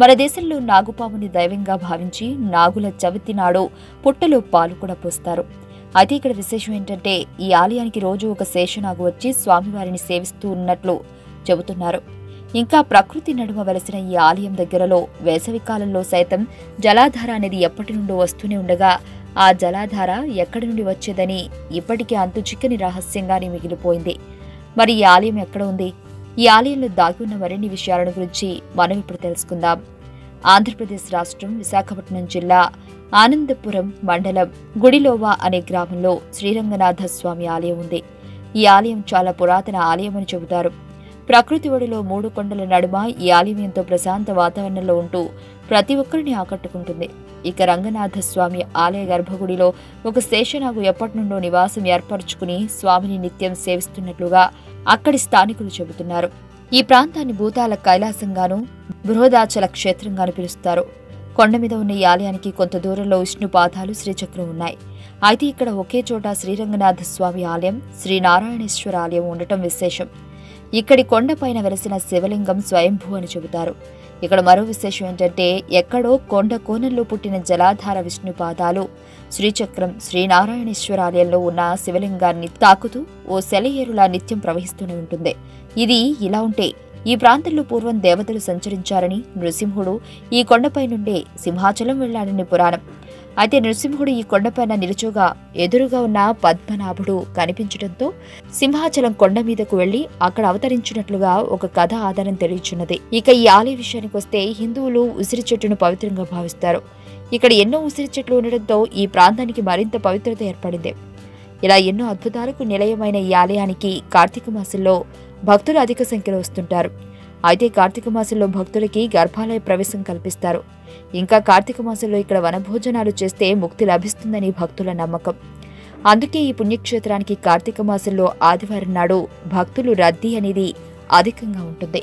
మన దేశంలో నాగుపాముని దైవంగా భావించి నాగుల చవితి నాడు పుట్టలో పాలు కూడా పోస్తారు. అయితే ఇక్కడ విశేషం ఏంటంటే ఈ ఆలయానికి రోజు ఒక శేషనాగు వచ్చి స్వామివారిని సేవిస్తూ ఉన్నట్లు చెబుతున్నారు. ఇంకా ప్రకృతి నడుమ వెలసిన ఈ ఆలయం దగ్గరలో వేసవి కాలంలో సైతం జలాధార అనేది ఎప్పటి నుండో వస్తూనే ఉండగా ఆ జలాధార ఎక్కడి నుండి వచ్చేదని ఇప్పటికీ అంతు చిక్కని రహస్యంగానే మిగిలిపోయింది. మరి ఈ ఆలయం ఎక్కడ ఉంది? ఈ ఆలయంలో దాగి ఉన్న మరిన్ని విషయాలను గురించి మనం ఇప్పుడు తెలుసుకుందాం. ఆంధ్రప్రదేశ్ రాష్ట్రం విశాఖపట్నం జిల్లా ఆనందపురం మండలం గుడిలోవా అనే గ్రామంలో శ్రీరంగనాథ స్వామి ఆలయం ఉంది. ఈ ఆలయం చాలా పురాతన ఆలయం అని చెబుతారు. ప్రకృతి ఒడిలో మూడు కొండల నడుమ ఈ ఆలయం ఎంతో ప్రశాంత వాతావరణంలో ఉంటూ ప్రతి ఒక్కరిని ఆకట్టుకుంటుంది. ఇక రంగనాథ స్వామి ఆలయ గర్భగుడిలో ఒక శేషనాగు ఎప్పటి నుండో నివాసం ఏర్పరచుకుని స్వామిని నిత్యం సేవిస్తున్నట్లుగా అక్కడి స్థానికులు చెబుతున్నారు. ఈ ప్రాంతాన్ని భూతాల కైలాసంగాను బృహదాచల క్షేత్రంగాను పిలుస్తారు. కొండ మీద ఉన్న ఈ ఆలయానికి కొంత దూరంలో విష్ణు పాదాలు శ్రీచక్రం ఉన్నాయి. అయితే ఇక్కడ ఒకే చోట శ్రీరంగనాథ స్వామి ఆలయం శ్రీ నారాయణేశ్వర ఆలయం ఉండటం విశేషం. ఇక్కడి కొండపైన వెలసిన శివలింగం స్వయంభూ అని చెబుతారు. ఇక్కడ మరో విశేషం ఏంటంటే ఎక్కడో కొండ కోణంలో పుట్టిన జలాధార విష్ణు పాదాలు శ్రీచక్రం శ్రీనారాయణేశ్వరాలయంలో ఉన్న శివలింగాన్ని తాకుతూ ఓ సెలయేరులా నిత్యం ప్రవహిస్తూనే ఉంటుంది. ఇది ఇలా ఉంటే ఈ ప్రాంతంలో పూర్వం దేవతలు సంచరించారని నృసింహుడు ఈ కొండపై నుండే సింహాచలం వెళ్ళాడని పురాణం. అయితే నృసింహుడు ఈ కొండపైన నిలుచోగా ఎదురుగా ఉన్న పద్మనాభుడు కనిపించడంతో సింహాచలం కొండ మీదకు వెళ్ళి అక్కడ అవతరించినట్లుగా ఒక కథ ఆధారం తెలియచున్నది. ఇక ఈ ఆలయ విషయానికి వస్తే హిందువులు ఉసిరి చెట్టును పవిత్రంగా భావిస్తారు. ఇక్కడ ఎన్నో ఉసిరి చెట్లు ఉండడంతో ఈ ప్రాంతానికి మరింత పవిత్రత ఏర్పడింది. ఇలా ఎన్నో అద్భుతాలకు నిలయమైన ఈ ఆలయానికి కార్తీక మాసంలో భక్తులు అధిక సంఖ్యలో వస్తుంటారు. అయితే కార్తీక మాసంలో భక్తులకి గర్భాలయ ప్రవేశం కల్పిస్తారు. ఇంకా కార్తీక మాసంలో ఇక్కడ వనభోజనాలు చేస్తే ముక్తి లభిస్తుందని భక్తుల నమ్మకం. అందుకే ఈ పుణ్యక్షేత్రానికి కార్తీక మాసంలో ఆదివారం నాడు భక్తులు రద్దీ అనేది అధికంగా ఉంటుంది.